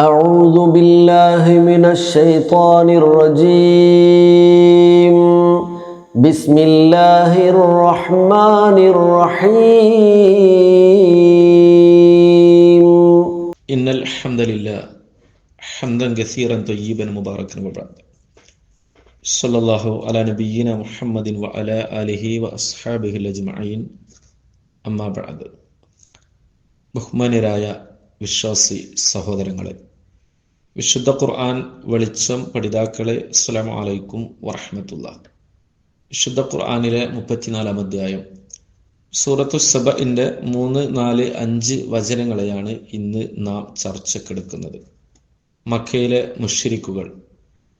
أعوذ بالله من الشيطان الرجيم بسم الله الرحمن الرحيم إن الحمد لله حمدا كثيرا طيبا مباركا وبعد صلى الله على نبينا محمد وعلى آله وأصحابه الأجمعين أما بعد ബഹുമാനരായ വിശ്വാസി സഹോദരങ്ങളെ. വിശുദ്ധ ഖുർആൻ വെളിച്ചം പഠിതാക്കളെ അസ്സലാമു അലൈക്കും വറഹമത്തുള്ള വിശുദ്ധ ഖുർആാനിലെ മുപ്പത്തിനാലാം അധ്യായം. സൂറത്തു സബഇന്റെ മൂന്ന് നാല് അഞ്ച് വചനങ്ങളെയാണ് ഇന്ന് നാം ചർച്ചക്കെടുക്കുന്നത്. മക്കയിലെ മുഷിരിക്കുകൾ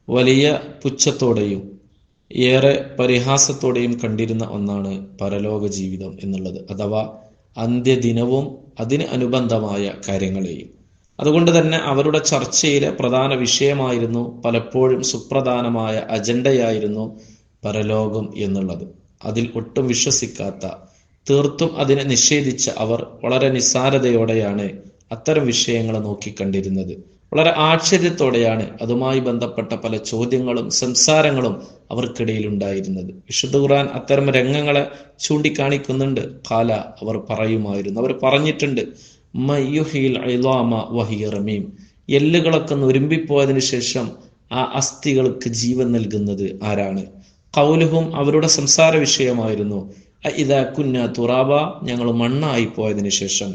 വലിയ പുച്ഛത്തോടെയും ഏറെ പരിഹാസത്തോടെയും കണ്ടിരുന്ന ഒന്നാണ് പരലോക ജീവിതം എന്നുള്ളത്. അഥവാ അന്ത്യദിനവും അതിന് അനുബന്ധമായ കാര്യങ്ങളെയും. അതുകൊണ്ട് തന്നെ അവരുടെ ചർച്ചയിലെ പ്രധാന വിഷയമായിരുന്നു പലപ്പോഴും സുപ്രധാനമായ അജണ്ടയായിരുന്നു പരലോകം എന്നുള്ളത്. അതിൽ ഒട്ടും വിശ്വസിക്കാത്ത തീർത്തും അതിനെ നിഷേധിച്ച അവർ വളരെ നിസ്സാരതയോടെയാണ് അത്തരം വിഷയങ്ങളെ നോക്കിക്കണ്ടിരുന്നത്. വളരെ ആശ്ചര്യത്തോടെയാണ് അതുമായി ബന്ധപ്പെട്ട പല ചോദ്യങ്ങളും സംസാരങ്ങളും അവർക്കിടയിൽ ഉണ്ടായിരുന്നത്. വിശുദ്ധ ഖുർആൻ അത്തരം രംഗങ്ങളെ ചൂണ്ടിക്കാണിക്കുന്നുണ്ട്. കാല അവർ പറയുമായിരുന്നു. അവർ പറഞ്ഞിട്ടുണ്ട് റമീം. എല്ലുകളൊക്കെ ഒരുമ്പിപ്പോയതിനു ശേഷം ആ അസ്ഥികൾക്ക് ജീവൻ നൽകുന്നത് ആരാണ്? കൗലുഹും അവരുടെ സംസാര വിഷയമായിരുന്നു ഇതാ കുന്ന തുറാബ. ഞങ്ങൾ മണ്ണായി പോയതിനു ശേഷം.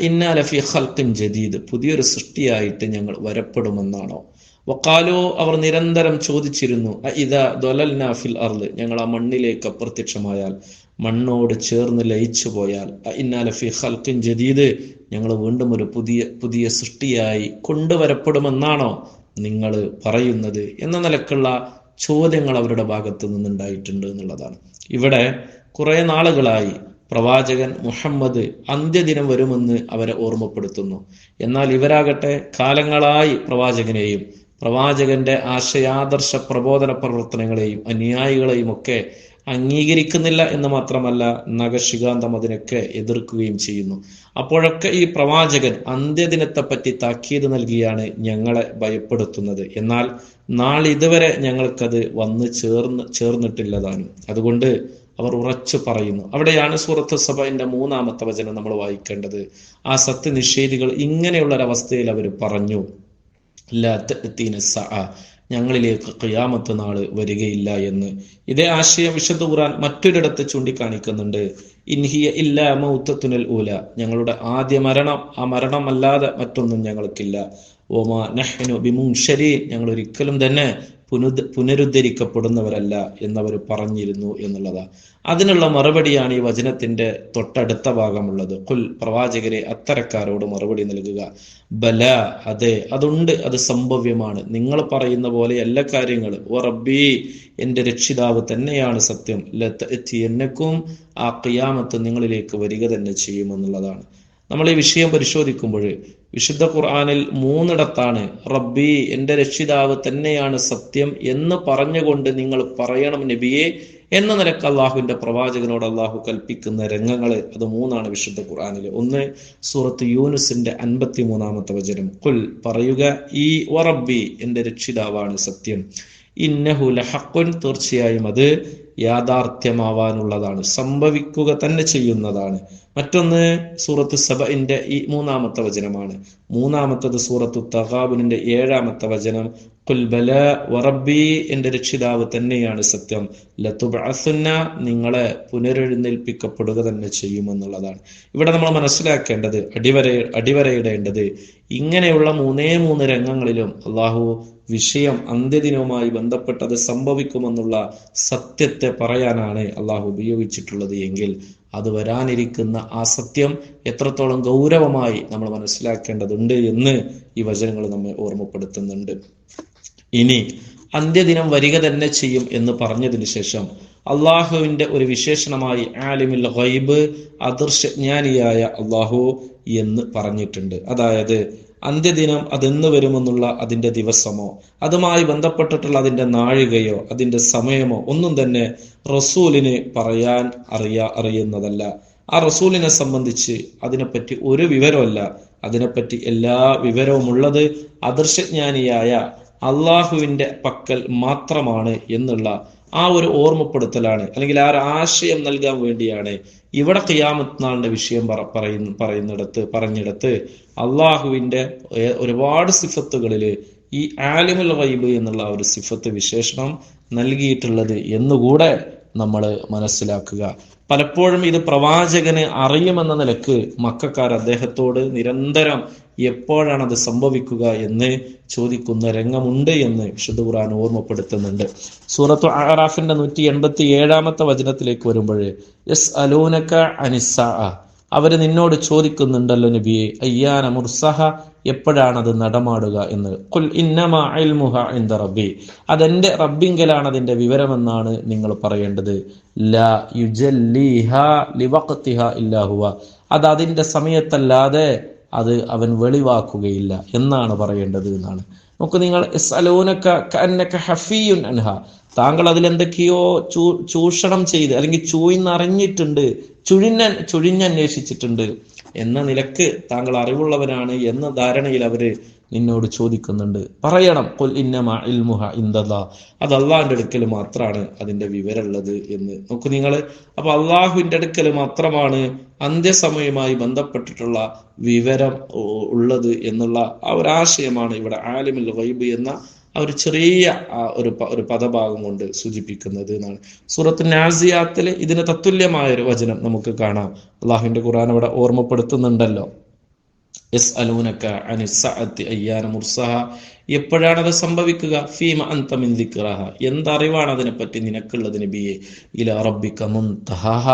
ഇന്നാലഫി ഹൽക്കിൻ ജദീദ്. പുതിയൊരു സൃഷ്ടിയായിട്ട് ഞങ്ങൾ വരപ്പെടുമെന്നാണോ? വക്കാലോ അവർ നിരന്തരം ചോദിച്ചിരുന്നു ഇതാ ദൊലൽ അർൽ ഞങ്ങൾ ആ മണ്ണിലേക്ക് അപ്രത്യക്ഷമായാൽ മണ്ണോട് ചേർന്ന് ലയിച്ചു പോയാൽ ഇന്നാലഫി ഹൽക്കിൻ ജദീദ്? ഞങ്ങൾ വീണ്ടും ഒരു പുതിയ പുതിയ സൃഷ്ടിയായി കൊണ്ടുവരപ്പെടുമെന്നാണോ നിങ്ങൾ പറയുന്നത്? എന്ന നിലക്കുള്ള ചോദ്യങ്ങൾ അവരുടെ ഭാഗത്ത് നിന്നുണ്ടായിട്ടുണ്ട് എന്നുള്ളതാണ്. ഇവിടെ കുറെ നാളുകളായി പ്രവാചകൻ മുഹമ്മദ് അന്ത്യദിനം വരുമെന്ന് അവരെ ഓർമ്മപ്പെടുത്തുന്നു. എന്നാൽ ഇവരാകട്ടെ കാലങ്ങളായി പ്രവാചകനെയും പ്രവാചകന്റെ ആശയാദർശ പ്രബോധന പ്രവർത്തനങ്ങളെയും അനുയായികളെയും ഒക്കെ അംഗീകരിക്കുന്നില്ല എന്ന് മാത്രമല്ല നഗശികാന്തം അതിനൊക്കെ എതിർക്കുകയും ചെയ്യുന്നു. അപ്പോഴൊക്കെ ഈ പ്രവാചകൻ അന്ത്യദിനത്തെ പറ്റി താക്കീത് നൽകിയാണ് ഞങ്ങളെ ഭയപ്പെടുത്തുന്നത്. എന്നാൽ നാളിതുവരെ ഞങ്ങൾക്കത് വന്ന് ചേർന്ന് ചേർന്നിട്ടില്ലതാണ്. അതുകൊണ്ട് അവർ ഉറച്ചു പറയുന്നു. അവിടെയാണ് സൂറത്ത് സഭയുടെ മൂന്നാമത്തെ വചനം നമ്മൾ വായിക്കേണ്ടത്. ആ സത്യനിഷേധികൾ ഇങ്ങനെയുള്ള ഒരവസ്ഥയിൽ അവർ പറഞ്ഞു ഞങ്ങളിലേക്ക് കയ്യാമത്ത് നാൾ വരികയില്ല എന്ന്. ഇതേ ആശയം വിശുദ്ധ ഖുർആൻ മറ്റൊരിടത്ത് ചൂണ്ടിക്കാണിക്കുന്നുണ്ട്. ഇൻഹിയ ഇല്ല മൗത്തത്തുനൽ ഊല ഞങ്ങളുടെ ആദ്യ മരണം ആ മരണം അല്ലാതെ മറ്റൊന്നും ഞങ്ങൾക്കില്ല. ഓമാ നഹ്നു ബിമുൻ ശരീ ഞങ്ങൾ ഒരിക്കലും തന്നെ പുനരുദ്ധ പുനരുദ്ധരിക്കപ്പെടുന്നവരല്ല എന്നവർ പറഞ്ഞിരുന്നു എന്നുള്ളതാ. അതിനുള്ള മറുപടിയാണ് ഈ വചനത്തിന്റെ തൊട്ടടുത്ത ഭാഗമുള്ളത്. കുൽ പ്രവാചകരെ അത്തരക്കാരോട് മറുപടി നൽകുക. ബല അതെ അതുണ്ട് അത് സംഭവ്യമാണ്. നിങ്ങൾ പറയുന്ന പോലെ എല്ലാ കാര്യങ്ങളും. ഓ റബ്ബി എന്റെ രക്ഷിതാവ് തന്നെയാണ് സത്യം. എന്നക്കും ആ കിയാമത്ത് നിങ്ങളിലേക്ക് വരിക തന്നെ ചെയ്യുമെന്നുള്ളതാണ് നമ്മൾ ഈ വിഷയം പരിശോധിക്കുമ്പോൾ വിശുദ്ധ ഖുർആാനിൽ മൂന്നിടത്താണ് റബ്ബി എന്റെ രക്ഷിതാവ് തന്നെയാണ് സത്യം എന്ന് പറഞ്ഞുകൊണ്ട് നിങ്ങൾ പറയണം നബിയെ എന്ന നിലയ്ക്ക് അള്ളാഹുവിന്റെ പ്രവാചകനോട് അള്ളാഹു കൽപ്പിക്കുന്ന രംഗങ്ങൾ അത് മൂന്നാണ് വിശുദ്ധ ഖുർആാനിൽ ഒന്ന് സൂറത്ത് യൂനുസിന്റെ അൻപത്തി മൂന്നാമത്തെ വചനം. കുൽ പറയുക ഈ വറബ്ബി എന്റെ രക്ഷിതാവാണ് സത്യം. ഇന്നഹു ലഹക്കുൻ തീർച്ചയായും അത് യാഥാർത്ഥ്യമാവാനുള്ളതാണ്. സംഭവിക്കുക തന്നെ ചെയ്യുന്നതാണ്. മറ്റൊന്ന് സൂറത്ത് സബഇന്റെ ഈ മൂന്നാമത്തെ വചനമാണ്. മൂന്നാമത്തത് സൂറത്ത് തഹാബുനിന്റെ ഏഴാമത്തെ വചനം കുൽബല വറബി എന്റെ രക്ഷിതാവ് തന്നെയാണ് സത്യം. ലത്തുബഅസുന്ന നിങ്ങളെ പുനരെഴുന്നേൽപ്പിക്കപ്പെടുക തന്നെ ചെയ്യുമെന്നുള്ളതാണ് ഇവിടെ നമ്മൾ മനസ്സിലാക്കേണ്ടത് അടിവര അടിവരയിടേണ്ടത് ഇങ്ങനെയുള്ള മൂന്നേ മൂന്ന് രംഗങ്ങളിലും അള്ളാഹു വിഷയം അന്ത്യദിനവുമായി ബന്ധപ്പെട്ടത് സംഭവിക്കുമെന്നുള്ള സത്യത്തെ പറയാനാണ് അള്ളാഹു ഉപയോഗിച്ചിട്ടുള്ളത് എങ്കിൽ അത് വരാനിരിക്കുന്ന ആ സത്യം എത്രത്തോളം ഗൗരവമായി നമ്മൾ മനസ്സിലാക്കേണ്ടതുണ്ട് എന്ന് ഈ വചനങ്ങൾ നമ്മെ ഓർമ്മപ്പെടുത്തുന്നുണ്ട്. ഇനി അന്ത്യദിനം വരിക തന്നെ ചെയ്യും എന്ന് പറഞ്ഞതിന് ശേഷം അള്ളാഹുവിന്റെ ഒരു വിശേഷണമായി ആലിമിൽ ഗൈബ് അദൃശ്യജ്ഞാനിയായ അള്ളാഹു എന്ന് പറഞ്ഞിട്ടുണ്ട്. അതായത് അന്ത്യദിനം അതെന്ന് വരുമെന്നുള്ള അതിന്റെ ദിവസമോ അതുമായി ബന്ധപ്പെട്ടിട്ടുള്ള അതിന്റെ നാഴികയോ അതിന്റെ സമയമോ ഒന്നും തന്നെ റസൂലിന് പറയാൻ അറിയാ അറിയുന്നതല്ല. ആ റസൂലിനെ സംബന്ധിച്ച് അതിനെപ്പറ്റി ഒരു വിവരമല്ല അതിനെപ്പറ്റി എല്ലാ വിവരവും ഉള്ളത് അദർശജ്ഞാനിയായ അള്ളാഹുവിന്റെ പക്കൽ മാത്രമാണ് എന്നുള്ള ആ ഒരു ഓർമ്മപ്പെടുത്തലാണ്. അല്ലെങ്കിൽ ആ ഒരു ആശയം നൽകാൻ വേണ്ടിയാണ് ഇവിടെ ഖിയാമത്ത് നാളിന്റെ വിഷയം പറ പറയുന്ന പറയുന്നിടത്ത് പറഞ്ഞിടത്ത് അള്ളാഹുവിന്റെ ഒരുപാട് സിഫത്തുകളിൽ ഈ ആലിമുൽ വൈബ് എന്നുള്ള ഒരു സിഫത്ത് വിശേഷണം നൽകിയിട്ടുള്ളത് എന്നുകൂടെ നമ്മൾ മനസ്സിലാക്കുക. പലപ്പോഴും ഇത് പ്രവാചകന് അറിയുമെന്ന നിലയ്ക്ക് മക്കാർ അദ്ദേഹത്തോട് നിരന്തരം എപ്പോഴാണ് അത് സംഭവിക്കുക എന്ന് ചോദിക്കുന്ന രംഗമുണ്ട് എന്ന് വിശുദ്ധ ഖുർആൻ ഓർമ്മപ്പെടുത്തുന്നുണ്ട്. സൂറത്തു ആറാഫിന്റെ നൂറ്റി എൺപത്തി ഏഴാമത്തെ വചനത്തിലേക്ക് വരുമ്പോൾ യസ് അലൂനക്ക അനിസ അവർ നിന്നോട് ചോദിക്കുന്നുണ്ടല്ലോ നബിയെ അയ്യാന മുർസഹ എപ്പോഴാണത് നടമാടുക എന്ന്? കുൽ ഇന്നമാ ഇൻദ റബ്ബി. അതെന്റെ റബ്ബിങ്കലാണ് അതിന്റെ വിവരമെന്നാണ് നിങ്ങൾ പറയേണ്ടത്. ലാ യുജല്ലിഹ ലിവഖ്തിഹ ഇല്ലാ ഹുവ. അത് അതിന്റെ സമയത്തല്ലാതെ അത് അവൻ വെളിവാക്കുകയില്ല എന്നാണ് പറയേണ്ടത് എന്നാണ്. നോക്കൂ നിങ്ങൾ ഹഫീയുൻ അൻഹ. താങ്കൾ അതിൽ എന്തൊക്കെയോ ചൂ ചൂഷണം ചെയ്ത് അല്ലെങ്കിൽ ചൂയിന്നറിഞ്ഞിട്ടുണ്ട് ചുഴിഞ്ഞൻ ചുഴിഞ്ഞന്വേഷിച്ചിട്ടുണ്ട്. എന്ന നിലയ്ക്ക് താങ്കൾ അറിവുള്ളവനാണ് എന്ന ധാരണയിൽ അവർ നിന്നോട് ചോദിക്കുന്നുണ്ട്. പറയണം കൊൽ ഇന്നമ ഇൽമുഹ ഇന്ദല്ലാ അത് അള്ളാഹിന്റെ അടുക്കൽ മാത്രമാണ് അതിന്റെ വിവരമുള്ളത് എന്ന്. നോക്കൂ നിങ്ങൾ അപ്പൊ അള്ളാഹുവിന്റെ അടുക്കൽ മാത്രമാണ് അന്ത്യസമയമായി ബന്ധപ്പെട്ടിട്ടുള്ള വിവരം ഉള്ളത് എന്നുള്ള ആ ഒരു ആശയമാണ് ഇവിടെ ആലിമിൽ വൈബ് എന്ന ആ ഒരു ചെറിയ ഒരു ഒരു പദഭാഗം കൊണ്ട് സൂചിപ്പിക്കുന്നത് എന്നാണ്. സൂറത്ത് നാസിയാത്തിൽ ഇതിന് തത്തുല്യമായ ഒരു വചനം നമുക്ക് കാണാം. അള്ളാഹുവിന്റെ ഖുർആൻ അവിടെ ഓർമ്മപ്പെടുത്തുന്നുണ്ടല്ലോ. അയ്യാന മുർസഹ. എപ്പോഴാണ് അത് സംഭവിക്കുക? ഫീമ അന്ത മിൻ ദിക്റഹ. എന്തറിവാണ് അതിനെപ്പറ്റി നിനക്കുള്ളത് നബിയെ? ഇല റബ്ബിക മുൻതഹഹ.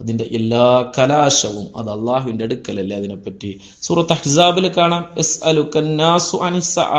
അതിന്റെ എല്ലാ കലാശവും അത് അള്ളാഹുവിന്റെ അടുക്കലല്ലേ അതിനെപ്പറ്റി? സൂറത്ത് അഹ്സാബിൽ കാണാം യസ് അലുക്കന്നാസു അനിസഅ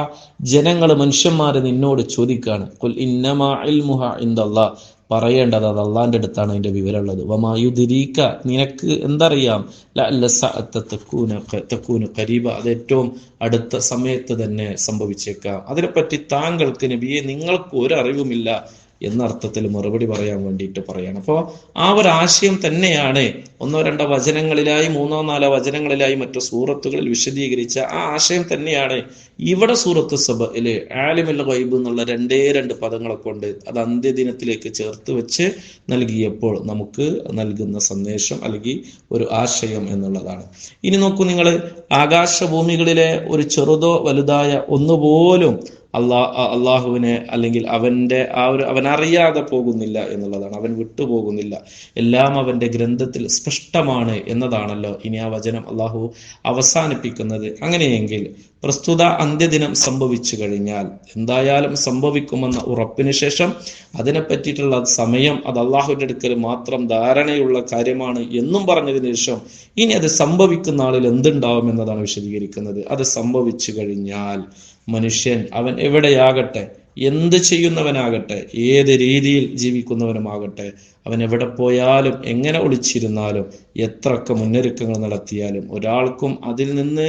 ജനങ്ങൾ മനുഷ്യന്മാരെ നിന്നോട് ചോദിക്കാണ് ഇന്നമാ ഇൽമുഹ ഇൻദല്ലാ പറയേണ്ടത് അത് അള്ളാന്റെ അടുത്താണ് അതിന്റെ വിവരമുള്ളത്. വമായുദിരീക്ക നിനക്ക് എന്തറിയാം? തെക്കൂന് സഅത്ത തക്കൂന ക- തക്കൂന ഖരീബ. അത് ഏറ്റവും അടുത്ത സമയത്ത് തന്നെ സംഭവിച്ചേക്കാം. അതിനെപ്പറ്റി താങ്കൾക്ക് നബിയെ നിങ്ങൾക്ക് ഒരറിവുമില്ല എന്ന അർത്ഥത്തിൽ മറുപടി പറയാൻ വേണ്ടിയിട്ട് പറയാണ്. അപ്പോൾ ആ ഒരു ആശയം തന്നെയാണ് ഒന്നോ രണ്ടോ വചനങ്ങളിലായി മൂന്നോ നാലോ വചനങ്ങളിലായി മറ്റു സൂറത്തുകളിൽ വിശദീകരിച്ച ആ ആശയം തന്നെയാണ് ഇവിടെ സൂറത്ത് സഭയിൽ ആലിമൽ വൈബ് എന്നുള്ള രണ്ടേ രണ്ട് പദങ്ങളെ കൊണ്ട് അത് അന്ത്യദിനത്തിലേക്ക് ചേർത്ത് വെച്ച് നൽകിയപ്പോൾ നമുക്ക് നൽകുന്ന സന്ദേശം അല്ലെങ്കിൽ ഒരു ആശയം എന്നുള്ളതാണ്. ഇനി നോക്കൂ നിങ്ങൾ ആകാശഭൂമികളിലെ ഒരു ചെറുതോ വലുതായ ഒന്നുപോലും അള്ളാ അള്ളാഹുവിനെ അല്ലെങ്കിൽ അവന്റെ ആ ഒരു അവൻ അറിയാതെ പോകുന്നില്ല എന്നുള്ളതാണ്. അവൻ വിട്ടുപോകുന്നില്ല എല്ലാം അവന്റെ ഗ്രന്ഥത്തിൽ സ്പഷ്ടമാണ് എന്നതാണല്ലോ ഇനി ആ വചനം അള്ളാഹു അവസാനിപ്പിക്കുന്നത്. അങ്ങനെയെങ്കിൽ പ്രസ്തുത അന്ത്യദിനം സംഭവിച്ചു കഴിഞ്ഞാൽ എന്തായാലും സംഭവിക്കുമെന്ന ഉറപ്പിന് ശേഷം അതിനെ പറ്റിയിട്ടുള്ള സമയം അത് അള്ളാഹുവിന്റെ അടുക്കൽ മാത്രം ധാരണയുള്ള കാര്യമാണ് എന്നും പറഞ്ഞതിന് ശേഷം ഇനി അത് സംഭവിക്കുന്ന ആളിൽ എന്തുണ്ടാവും എന്നതാണ് വിശദീകരിക്കുന്നത്. അത് സംഭവിച്ചു കഴിഞ്ഞാൽ മനുഷ്യൻ അവൻ എവിടെയാകട്ടെ എന്ത് ചെയ്യുന്നവനാകട്ടെ ഏത് രീതിയിൽ ജീവിക്കുന്നവനുമാകട്ടെ അവൻ എവിടെ പോയാലും എങ്ങനെ ഒളിച്ചിരുന്നാലും എത്രയൊക്കെ മുന്നൊരുക്കങ്ങൾ നടത്തിയാലും ഒരാൾക്കും അതിൽ നിന്ന്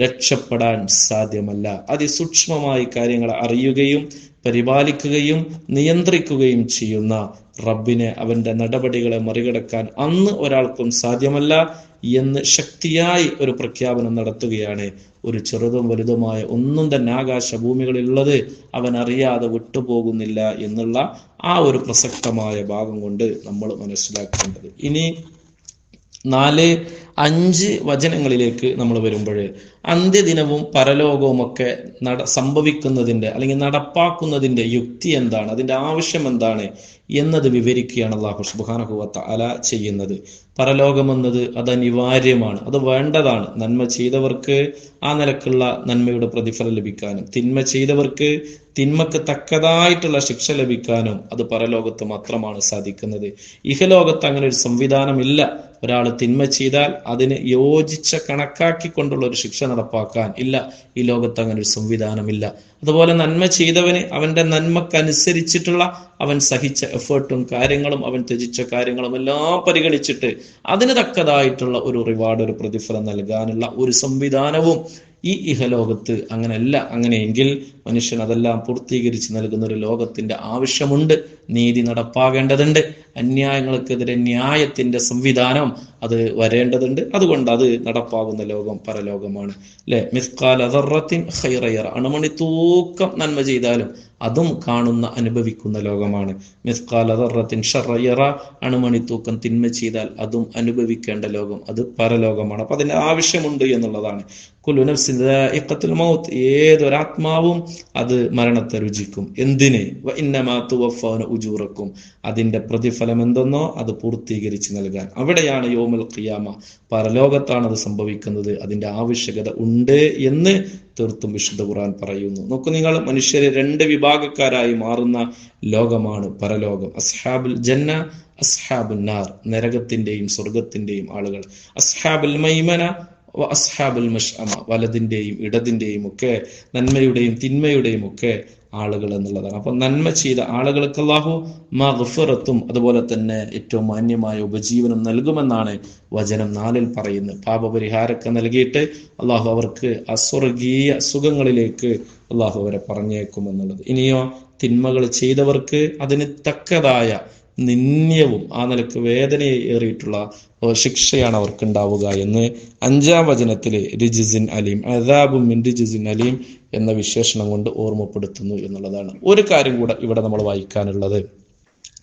രക്ഷപ്പെടാൻ സാധ്യമല്ല. അതിസൂക്ഷ്മമായി കാര്യങ്ങൾ അറിയുകയും പരിപാലിക്കുകയും നിയന്ത്രിക്കുകയും ചെയ്യുന്ന റബ്ബിനെ അവന്റെ നടപടികളെ മറികടക്കാൻ അന്ന് ഒരാൾക്കും സാധ്യമല്ല എന്ന് ശക്തിയായി ഒരു പ്രഖ്യാപനം നടത്തുകയാണ് ഒരു ചെറുതും വലുതുമായ ഒന്നും തന്നെ ആകാശ ഭൂമികളിലുള്ളത് അവൻ അറിയാതെ വിട്ടുപോകുന്നില്ല എന്നുള്ള ആ ഒരു പ്രസക്തമായ ഭാഗം കൊണ്ട് നമ്മൾ മനസ്സിലാക്കേണ്ടത്. ഇനി നാല് അഞ്ച് വചനങ്ങളിലേക്ക് നമ്മൾ വരുമ്പോൾ അന്ത്യദിനവും പരലോകവും ഒക്കെ നട സംഭവിക്കുന്നതിന്റെ അല്ലെങ്കിൽ നടപ്പാക്കുന്നതിന്റെ യുക്തി എന്താണ്? അതിന്റെ ആവശ്യം എന്താണ്? എന്നത് വിവരിക്കുകയാണ് അള്ളാഹു സുബാനഹുവത്ത അല ചെയ്യുന്നത്. പരലോകമെന്നത് അത് അനിവാര്യമാണ്. അത് വേണ്ടതാണ്. നന്മ ചെയ്തവർക്ക് ആ നിലക്കുള്ള നന്മയുടെ പ്രതിഫലം ലഭിക്കാനും തിന്മ ചെയ്തവർക്ക് തിന്മക്ക് തക്കതായിട്ടുള്ള ശിക്ഷ ലഭിക്കാനും അത് പരലോകത്ത് മാത്രമാണ് സാധിക്കുന്നത്. ഇഹലോകത്ത് അങ്ങനെ ഒരു സംവിധാനമില്ല. ഒരാൾ തിന്മ ചെയ്താൽ അതിന് യോജിച്ച കണക്കാക്കിക്കൊണ്ടുള്ള ഒരു ശിക്ഷ നടപ്പാക്കാൻ ഇല്ല. ഈ ലോകത്ത് അങ്ങനെ ഒരു സംവിധാനമില്ല. അതുപോലെ നന്മ ചെയ്തവന് അവന്റെ നന്മക്കനുസരിച്ചിട്ടുള്ള അവൻ സഹിച്ച എഫേർട്ടും കാര്യങ്ങളും അവൻ ത്യജിച്ച കാര്യങ്ങളും എല്ലാം പരിഗണിച്ചിട്ട് അതിന് തക്കതായിട്ടുള്ള ഒരു റിവാർഡ് ഒരു പ്രതിഫലം നൽകാനുള്ള ഒരു സംവിധാനവും ഈ ഇഹലോകത്ത് അങ്ങനെയല്ല അങ്ങനെയെങ്കിൽ മനുഷ്യൻ അതെല്ലാം പൂർത്തീകരിച്ച് നൽകുന്ന ഒരു ലോകത്തിന്റെ ആവശ്യമുണ്ട്. നീതി നടപ്പാകേണ്ടതുണ്ട്. അന്യായങ്ങൾക്കെതിരെ ന്യായത്തിന്റെ സംവിധാനം അത് വരേണ്ടതുണ്ട്. അതുകൊണ്ട് അത് നടപ്പാകുന്ന ലോകം പരലോകമാണ്. അല്ലെ മിസ്കാൽ അതറത്തിൻ ഹൈറയർ അണുമണി തൂക്കം നന്മ ചെയ്താലും അതും കാണുന്ന അനുഭവിക്കുന്ന ലോകമാണ്. മിസ്കാൽ അതറത്തിൻ ഷറയറ. അണുമണി തൂക്കം തിന്മ ചെയ്താൽ അതും അനുഭവിക്കേണ്ട ലോകം അത് പരലോകമാണ്. അപ്പൊ അതിന്റെ ആവശ്യമുണ്ട് എന്നുള്ളതാണ്. ദാഇഖത്തുൽ മൗത്ത്. ഏതൊരാത്മാവും അത് മരണത്തെ രുചിക്കും. എന്തിന്? വ ഇന്നമാ തുവഫൗന ഉജൂറക്കും. അതിന്റെ പ്രതിഫലം എന്തെന്നോ അത് പൂർത്തീകരിച്ച് നൽകാൻ. അവിടെയാണ് യോമൽ ഖിയാമ. പരലോകത്താണ് അത് സംഭവിക്കുന്നത്. അതിന്റെ ആവശ്യകത ഉണ്ട് എന്ന് തീർത്തും വിശുദ്ധ ഖുറാൻ പറയുന്നു. നോക്കൂ നിങ്ങൾ മനുഷ്യരെ രണ്ട് വിഭാഗക്കാരായി മാറുന്ന ലോകമാണ് പരലോകം. അസ്ഹാബുൽ ജന്ന അസ്ഹാബുൽ നാർ. നരകത്തിന്റെയും സ്വർഗത്തിന്റെയും ആളുകൾ. അസ്ഹാബുൽ മൈമന അസ്ഹാബുൽ മഷ്അമ വലതിന്റെയും ഇടതിന്റെയും ഒക്കെ നന്മയുടെയും തിന്മയുടെയും ഒക്കെ ആളുകൾ എന്നുള്ളതാണ്. അപ്പൊ നന്മ ചെയ്ത ആളുകൾക്ക് അള്ളാഹു മഗ്ഫിറത്തും അതുപോലെ തന്നെ ഏറ്റവും മാന്യമായ ഉപജീവനം നൽകുമെന്നാണ് വചനം നാലിൽ പറയുന്നത്. പാപപരിഹാരമൊക്കെ നൽകിയിട്ട് അള്ളാഹു അവർക്ക് അസ്വർഗീയ സുഖങ്ങളിലേക്ക് അള്ളാഹു അവരെ പറഞ്ഞേക്കും എന്നുള്ളത് ഇനിയോ തിന്മകൾ ചെയ്തവർക്ക് അതിന് തക്കതായ നിന്ദ്യവും ആ നിലയ്ക്ക് വേദനയേറിയിട്ടുള്ള ശിക്ഷയാണ് അവർക്ക് ഉണ്ടാവുക എന്ന് അഞ്ചാം വചനത്തിൽ രിജിസിൻ അലീം അദാബും മിൻ രിജിസിൻ അലീം എന്ന വിശേഷണം കൊണ്ട് ഓർമ്മപ്പെടുത്തുന്നു എന്നുള്ളതാണ്. ഒരു കാര്യം കൂടെ ഇവിടെ നമ്മൾ വായിക്കാനുള്ളത്.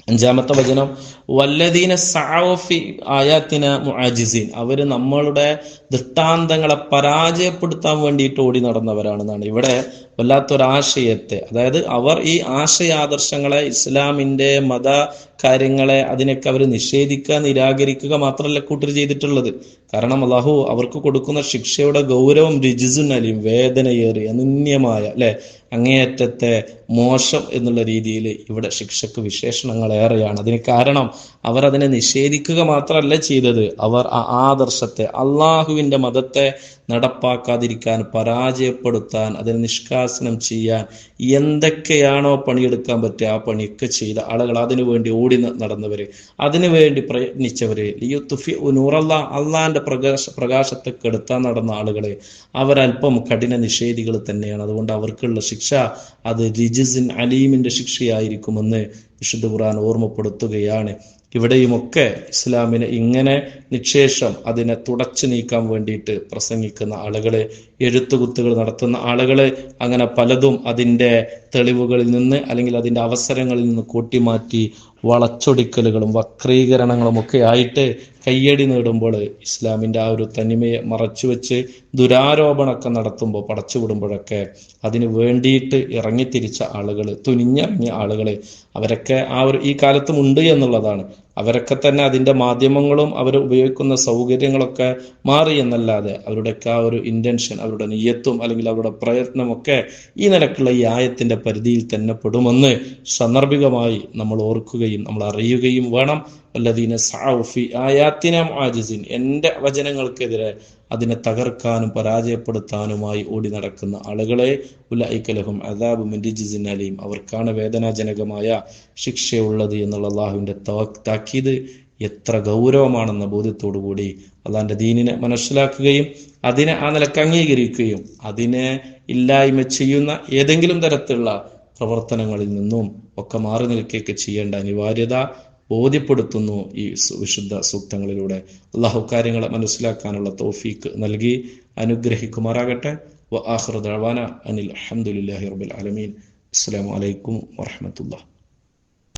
അഞ്ചാമത്തെ വചനം വല്ലദീന സാവഫി ആയാത്തിന മുആജിസീൻ അവർ നമ്മളുടെ ദൃഷ്ടാന്തങ്ങളെ പരാജയപ്പെടുത്താൻ വേണ്ടിയിട്ട് ഓടി നടന്നവരാണെന്നാണ്. ഇവിടെ വല്ലാത്തൊരാശയത്തെ. അതായത് അവർ ഈ ആശയാദർശങ്ങളെ ഇസ്ലാമിന്റെ മത കാര്യങ്ങളെ അതിനൊക്കെ അവർ നിഷേധിക്കുക നിരാകരിക്കുക മാത്രമല്ല കൂട്ടർ ചെയ്തിട്ടുള്ളത്. കാരണം അള്ളാഹു അവർക്ക് കൊടുക്കുന്ന ശിക്ഷയുടെ ഗൗരവം രുചിസുൻ അലിയും വേദനയേറിയ അനിന്യമായ അല്ലെ? അങ്ങേയറ്റത്തെ മോശം എന്നുള്ള രീതിയിൽ ഇവിടെ ശിക്ഷക്ക് വിശേഷണങ്ങൾ ഏറെയാണ്. അതിന് കാരണം അവർ അതിനെ നിഷേധിക്കുക മാത്രമല്ല ചെയ്തത്. അവർ ആ ആദർശത്തെ അള്ളാഹുവിന്റെ മതത്തെ നടപ്പാക്കാതിരിക്കാൻ പരാജയപ്പെടുത്താൻ അതിനെ നിഷ്കാസനം ചെയ്യാൻ എന്തൊക്കെയാണോ പണിയെടുക്കാൻ പറ്റുക ആ പണിയൊക്കെ ചെയ്ത ആളുകൾ അതിനു വേണ്ടി ഓടി നടന്നവര് അതിനു വേണ്ടി പ്രയത്നിച്ചവര്. ലിയുത്തുഫി നൂറല്ല അള്ളാന്റെ പ്രകാശ പ്രകാശത്തെ കെടുത്താൻ നടന്ന ആളുകളെ അവരല്പം കഠിന നിഷേധികൾ തന്നെയാണ്. അതുകൊണ്ട് അവർക്കുള്ള ശിക്ഷ അത് റിജിസിൻ അലീമിന്റെ ശിക്ഷയായിരിക്കുമെന്ന് വിശുദ്ധ ഖുർആൻ ഓർമ്മപ്പെടുത്തുകയാണ്. ഇവിടെയുമൊക്കെ ഇസ്ലാമിനെ ഇങ്ങനെ നിക്ഷേഷം അതിനെ തുടച്ചു നീക്കാൻ വേണ്ടിയിട്ട് പ്രസംഗിക്കുന്ന ആളുകളെ എഴുത്തുകുത്തുകൾ നടത്തുന്ന ആളുകളെ അങ്ങനെ പലതും അതിന്റെ തെളിവുകളിൽ നിന്ന് അല്ലെങ്കിൽ അതിന്റെ അവസരങ്ങളിൽ നിന്ന് കൂട്ടിമാറ്റി വളച്ചൊടിക്കലുകളും വക്രീകരണങ്ങളും ഒക്കെ ആയിട്ട് കയ്യടി നേടുമ്പോൾ ഇസ്ലാമിന്റെ ആ ഒരു തനിമയെ മറച്ചുവെച്ച് ദുരാരോപണമൊക്കെ നടത്തുമ്പോൾ പടച്ചുവിടുമ്പോഴൊക്കെ അതിന് വേണ്ടിയിട്ട് ഇറങ്ങിത്തിരിച്ച ആളുകൾ തുനിഞ്ഞിറങ്ങിയ ആളുകൾ അവരൊക്കെ ആ ഒരു ഈ കാലത്തും ഉണ്ട് എന്നുള്ളതാണ് അവരൊക്കെ തന്നെ അതിന്റെ മാധ്യമങ്ങളും അവർ ഉപയോഗിക്കുന്ന സൗകര്യങ്ങളൊക്കെ മാറി എന്നല്ലാതെ അവരുടെയൊക്കെ ആ ഒരു ഇന്റൻഷൻ അവരുടെ നീയത്തും അല്ലെങ്കിൽ അവരുടെ പ്രയത്നമൊക്കെ ഈ നിലക്കുള്ള ഈ ആയത്തിന്റെ പരിധിയിൽ തന്നെ പെടുമെന്ന് സന്ദർഭികമായി നമ്മൾ ഓർക്കുകയും നമ്മൾ അറിയുകയും വേണം. വല്ലദീന സാഫി ആയാത്തിന ആജിസിൻ. എന്റെ വചനങ്ങൾക്കെതിരെ അതിനെ തകർക്കാനും പരാജയപ്പെടുത്താനുമായി ഓടി നടക്കുന്ന ആളുകളെ ഉലൈക്കലഹും അദാബു മിൻഡിജിസിൻ അവർക്കാണ് വേദനാജനകമായ ശിക്ഷയുള്ളത് എന്നുള്ള അള്ളാഹുവിന്റെ താക്കീത് എത്ര ഗൗരവമാണെന്ന ബോധ്യത്തോടു കൂടി അള്ളാഹിന്റെ ദീനിനെ മനസ്സിലാക്കുകയും അതിനെ ആ നിലയ്ക്ക് അംഗീകരിക്കുകയും അതിനെ ഇല്ലായ്മ ചെയ്യുന്ന ഏതെങ്കിലും തരത്തിലുള്ള പ്രവർത്തനങ്ങളിൽ നിന്നും ഒക്കെ മാറി നിൽക്കുകയൊക്കെ ചെയ്യേണ്ട അനിവാര്യത ബോധ്യപ്പെടുത്തുന്നു ഈ വിശുദ്ധ സൂക്തങ്ങളിലൂടെ. അള്ളാഹു കാര്യങ്ങളെ മനസ്സിലാക്കാനുള്ള തോഫീക്ക് നൽകി. അനുഗ്രഹിക്കുമാറാകട്ടെ. അനിൽ അഹമ്മദില്ലാഹി റബുൽ ആലമീൻ. അസ്സാം വലൈക്കും വാഹമത്തുള്ള